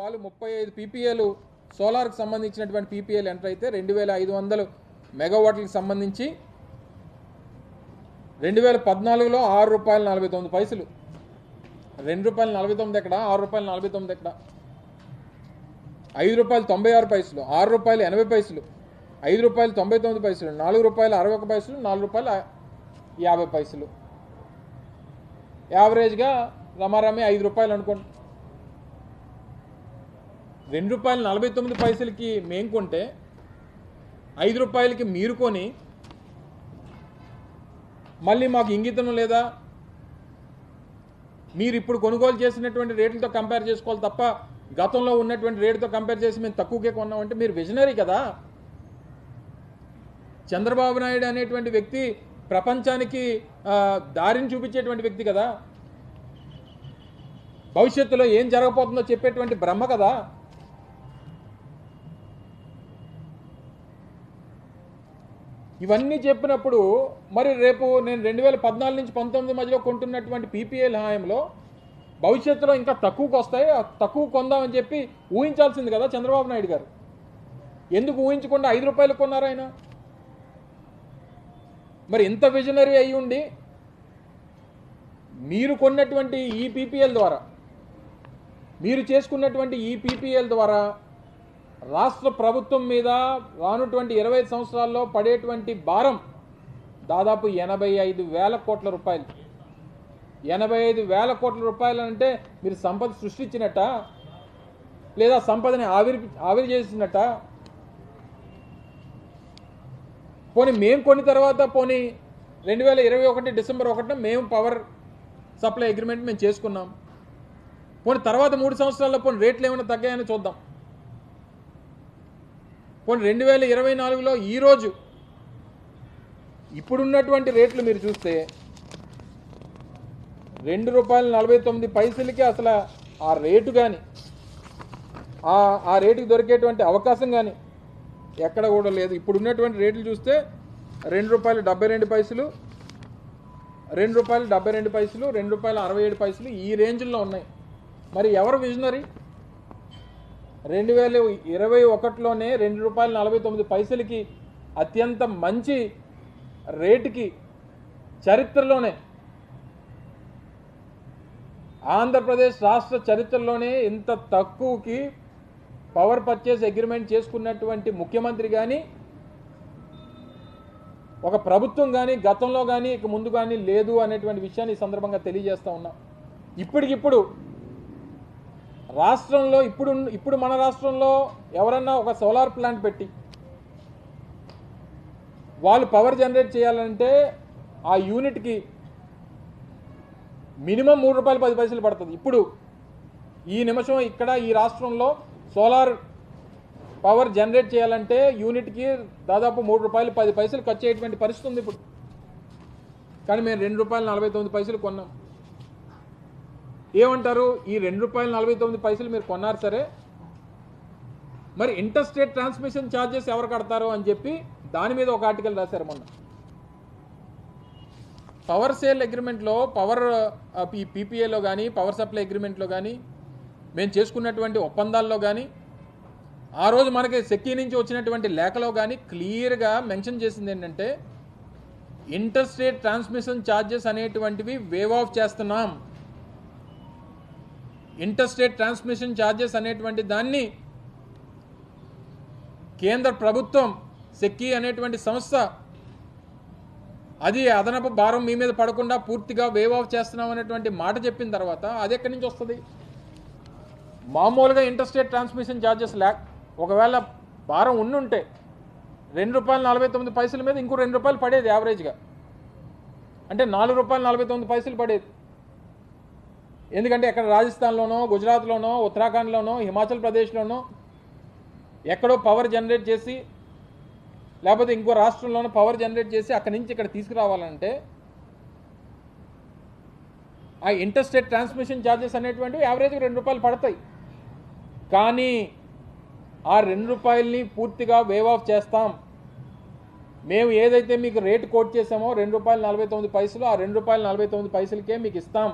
వాళ్ళు ముప్పై ఐదు పీపీఏలు సోలార్కి సంబంధించినటువంటి పీపీఏలు ఎంటర్ అయితే రెండు వేల ఐదు వందలు మెగావాట్లకు సంబంధించి రెండు వేల పద్నాలుగులో ఆరు రూపాయల నలభై తొమ్మిది పైసలు. రెండు రూపాయల నలభై తొమ్మిది ఎక్కడ? ఆరు రూపాయల నలభై తొమ్మిది ఎక్కడ? ఐదు రూపాయలు తొంభై ఆరు పైసలు. ఆరు రూపాయలు ఎనభై పైసలు. ఐదు రూపాయలు తొంభై తొమ్మిది పైసలు. నాలుగు రూపాయలు అరవై ఒక పైసలు. నాలుగు రూపాయలు యాభై పైసలు. యావరేజ్గా రమారమే ఐదు రూపాయలు అనుకోండి. రెండు రూపాయలు నలభై తొమ్మిది పైసలకి మేము కొంటే ఐదు రూపాయలకి మీరు కొని మళ్ళీ మాకు ఇంగితం లేదా? మీరు ఇప్పుడు కొనుగోలు చేసినటువంటి రేట్లతో కంపేర్ చేసుకోవాలి తప్ప గతంలో ఉన్నటువంటి రేటుతో కంపేర్ చేసి మేము తక్కువకే కొన్నామంటే మీరు విజనరీ కదా? చంద్రబాబు నాయుడు అనేటువంటి వ్యక్తి ప్రపంచానికి దారిని చూపించేటువంటి వ్యక్తి కదా? భవిష్యత్తులో ఏం జరగబోతుందో చెప్పేటువంటి బ్రహ్మ కదా? ఇవన్నీ చెప్పినప్పుడు మరి రేపు నేను రెండు వేల పద్నాలుగు నుంచి పంతొమ్మిది మధ్యలో కొంటున్నటువంటి పీపీఎల్ హాయంలో భవిష్యత్తులో ఇంకా తక్కువకు వస్తాయి. తక్కువ కొందామని చెప్పి ఊహించాల్సింది కదా చంద్రబాబు నాయుడు గారు. ఎందుకు ఊహించకుండా ఐదు రూపాయలు కొన్నారు ఆయన? మరి ఇంత విజనరీ అయి ఉండి మీరు కొన్నటువంటి ఈ పీపీఎల్ ద్వారా మీరు చేసుకున్నటువంటి ఈ పీపీఎల్ ద్వారా రాష్ట్ర ప్రభుత్వం మీద రానుటువంటి ఇరవై సంవత్సరాల్లో పడేటువంటి భారం దాదాపు ఎనభై ఐదు వేల కోట్ల రూపాయలు. ఎనభై ఐదు వేల కోట్ల రూపాయలు అంటే మీరు సంపద సృష్టించినట్ట లేదా సంపదని ఆవిరి ఆవిరి చేసినట్ట. పోనీ మేము కొన్ని తర్వాత పోనీ రెండు వేల ఇరవై ఒకటి డిసెంబర్ ఒకటిన మేము పవర్ సప్లై అగ్రిమెంట్ మేము చేసుకున్నాం. పోనీ తర్వాత మూడు సంవత్సరాల్లో పోనీ రేట్లు ఏమైనా తగ్గాయని చూద్దాం. పోనీ రెండు వేల ఇరవై నాలుగులో ఈరోజు ఇప్పుడున్నటువంటి రేట్లు మీరు చూస్తే రెండు రూపాయల నలభై తొమ్మిది పైసలకి అసలు ఆ రేటు కానీ ఆ ఆ రేటుకి దొరికేటువంటి అవకాశం కానీ ఎక్కడ కూడా లేదు. ఇప్పుడు ఉన్నటువంటి రేట్లు చూస్తే రెండు రూపాయలు డెబ్బై రెండు పైసలు రెండు రూపాయలు డెబ్బై రెండు పైసలు రెండు రూపాయలు అరవై ఏడు పైసలు ఈ రేంజ్లో ఉన్నాయి. మరి ఎవరు విజనరీ? రెండు వేల ఇరవై ఒకటిలోనే రెండు రూపాయల నలభై తొమ్మిది పైసలకి అత్యంత మంచి రేటుకి చరిత్రలోనే ఆంధ్రప్రదేశ్ రాష్ట్ర చరిత్రలోనే ఇంత తక్కువకి పవర్ పర్చేస్ అగ్రిమెంట్ చేసుకున్నటువంటి ముఖ్యమంత్రి కానీ ఒక ప్రభుత్వం కానీ గతంలో కానీ ఇక ముందు కానీ లేదు అనేటువంటి విషయాన్ని ఈ సందర్భంగా తెలియజేస్తూ ఉన్నాం. ఇప్పటికిప్పుడు రాష్ట్రంలో ఇప్పుడు ఇప్పుడు మన రాష్ట్రంలో ఎవరన్నా ఒక సోలార్ ప్లాంట్ పెట్టి వాళ్ళు పవర్ జనరేట్ చేయాలంటే ఆ యూనిట్కి మినిమం మూడు రూపాయలు పది పైసలు పడుతుంది. ఇప్పుడు ఈ నిమిషం ఇక్కడ ఈ రాష్ట్రంలో సోలార్ పవర్ జనరేట్ చేయాలంటే యూనిట్కి దాదాపు మూడు రూపాయలు పది పైసలు ఖర్చు అయ్యేటువంటి పరిస్థితి ఉంది ఇప్పుడు. కానీ మేము రెండు రూపాయలు నలభై తొమ్మిది పైసలు కొన్నాం. ఏమంటారు? ఈ రెండు రూపాయల నలభై తొమ్మిది పైసలు మీరు కొన్నారు సరే. మరి ఇంటర్ స్టేట్ ట్రాన్స్మిషన్ ఛార్జెస్ ఎవరు కడతారు అని చెప్పి దాని మీద ఒక ఆర్టికల్ రాశారు మొన్న. పవర్ సేల్ అగ్రిమెంట్లో పవర్ ఈ పీపీఏలో కానీ పవర్ సప్లై అగ్రిమెంట్లో కానీ మేము చేసుకున్నటువంటి ఒప్పందాల్లో కానీ ఆ రోజు మనకి సెక్కీ నుంచి వచ్చినటువంటి లేఖలో కానీ క్లియర్గా మెన్షన్ చేసింది ఏంటంటే ఇంటర్ స్టేట్ ట్రాన్స్మిషన్ ఛార్జెస్ అనేటువంటివి వేవ్ ఆఫ్ చేస్తున్నాం. ఇంటర్ స్టేట్ ట్రాన్స్మిషన్ ఛార్జెస్ అనేటువంటి దాన్ని కేంద్ర ప్రభుత్వం సెక్కీ అనేటువంటి సంస్థ అది అదనపు భారం మీ మీద పడకుండా పూర్తిగా వేవ్ ఆఫ్ చేస్తున్నాం అనేటువంటి మాట చెప్పిన తర్వాత అది ఎక్కడి నుంచి వస్తుంది? మామూలుగా ఇంటర్స్టేట్ ట్రాన్స్మిషన్ ఛార్జెస్ లేక ఒకవేళ భారం ఉండుంటే రెండు రూపాయలు నలభై తొమ్మిది పైసల మీద ఇంకో రెండు రూపాయలు పడేది యావరేజ్గా అంటే నాలుగు రూపాయలు నలభై తొమ్మిది పైసలు పడేది. ఎందుకంటే ఎక్కడ రాజస్థాన్లోనో గుజరాత్లోనో ఉత్తరాఖండ్లోనో హిమాచల్ ప్రదేశ్లోనో ఎక్కడో పవర్ జనరేట్ చేసి లేకపోతే ఇంకో రాష్ట్రంలోనో పవర్ జనరేట్ చేసి అక్కడి నుంచి ఇక్కడ తీసుకురావాలంటే ఆ ఇంటర్స్టేట్ ట్రాన్స్మిషన్ ఛార్జెస్ అనేటువంటివి యావరేజ్గా రెండు రూపాయలు పడతాయి. కానీ ఆ రెండు రూపాయలని పూర్తిగా వేవ్ ఆఫ్ చేస్తాం. మేము ఏదైతే మీకు రేట్ కోట్ చేసామో రెండు రూపాయలు నలభై తొమ్మిది పైసలు ఆ రెండు రూపాయలు నలభై తొమ్మిది పైసలకే మీకు ఇస్తాం.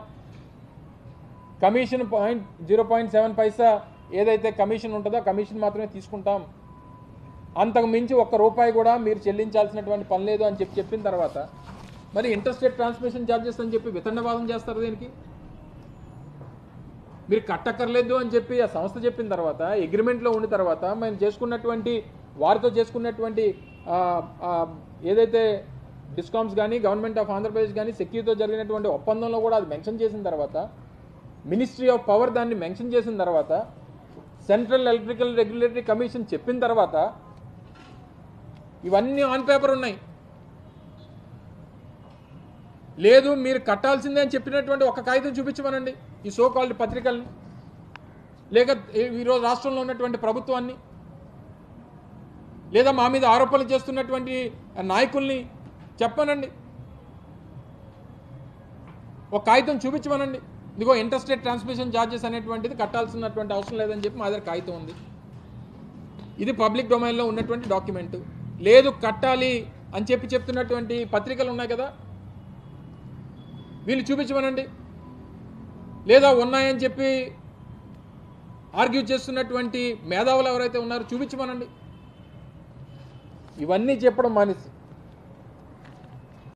Commission point zero point seven paisa ఏదైతే కమిషన్ ఉంటుందో కమిషన్ మాత్రమే తీసుకుంటాం. అంతకు మించి ఒక్క రూపాయి కూడా మీరు చెల్లించాల్సినటువంటి పని లేదు అని చెప్పి చెప్పిన తర్వాత మరి ఇంటర్స్టేట్ ట్రాన్స్మిషన్ ఛార్జెస్ అని చెప్పి వితండవాదం చేస్తారు దీనికి? మీరు కట్టక్కర్లేదు అని చెప్పి ఆ సంస్థ చెప్పిన తర్వాత అగ్రిమెంట్లో ఉన్న తర్వాత మేము చేసుకున్నటువంటి వారితో చేసుకున్నటువంటి ఏదైతే డిస్కామ్స్ కానీ గవర్నమెంట్ ఆఫ్ ఆంధ్రప్రదేశ్ కానీ సెక్యూరితో జరిగినటువంటి ఒప్పందంలో కూడా అది మెన్షన్ చేసిన తర్వాత మినిస్ట్రీ ఆఫ్ పవర్ దాన్ని మెన్షన్ చేసిన తర్వాత సెంట్రల్ ఎలక్ట్రికల్ రెగ్యులేటరీ కమిషన్ చెప్పిన తర్వాత ఇవన్నీ ఆన్ పేపర్ ఉన్నాయి. లేదు మీరు కట్టాల్సిందే అని చెప్పినటువంటి ఒక కాగితం చూపించమనండి ఈ సో కాల్డ్ పత్రికల్ని. లేక ఈ- ఈరోజు రాష్ట్రంలో ఉన్నటువంటి ప్రభుత్వాన్ని. లేదా మా మీద ఆరోపణలు చేస్తున్నటువంటి నాయకుల్ని చెప్పనండి ఒక కాగితం చూపించమనండి. ఇదిగో ఇంటర్స్టేట్ ట్రాన్స్మిషన్ ఛార్జెస్ అనేటువంటిది కట్టాల్సినటువంటి అవసరం లేదని చెప్పి మా దగ్గర కాగితం ఉంది. ఇది పబ్లిక్ డొమైన్లో ఉన్నటువంటి డాక్యుమెంట్. లేదు కట్టాలి అని చెప్పి చెప్తున్నటువంటి పత్రికలు ఉన్నాయి కదా. వీళ్ళు చూపించమనండి. లేదా ఉన్నాయని చెప్పి ఆర్గ్యూ చేస్తున్నటువంటి మేధావులు ఎవరైతే ఉన్నారో చూపించమనండి. ఇవన్నీ చెప్పడం మానేసి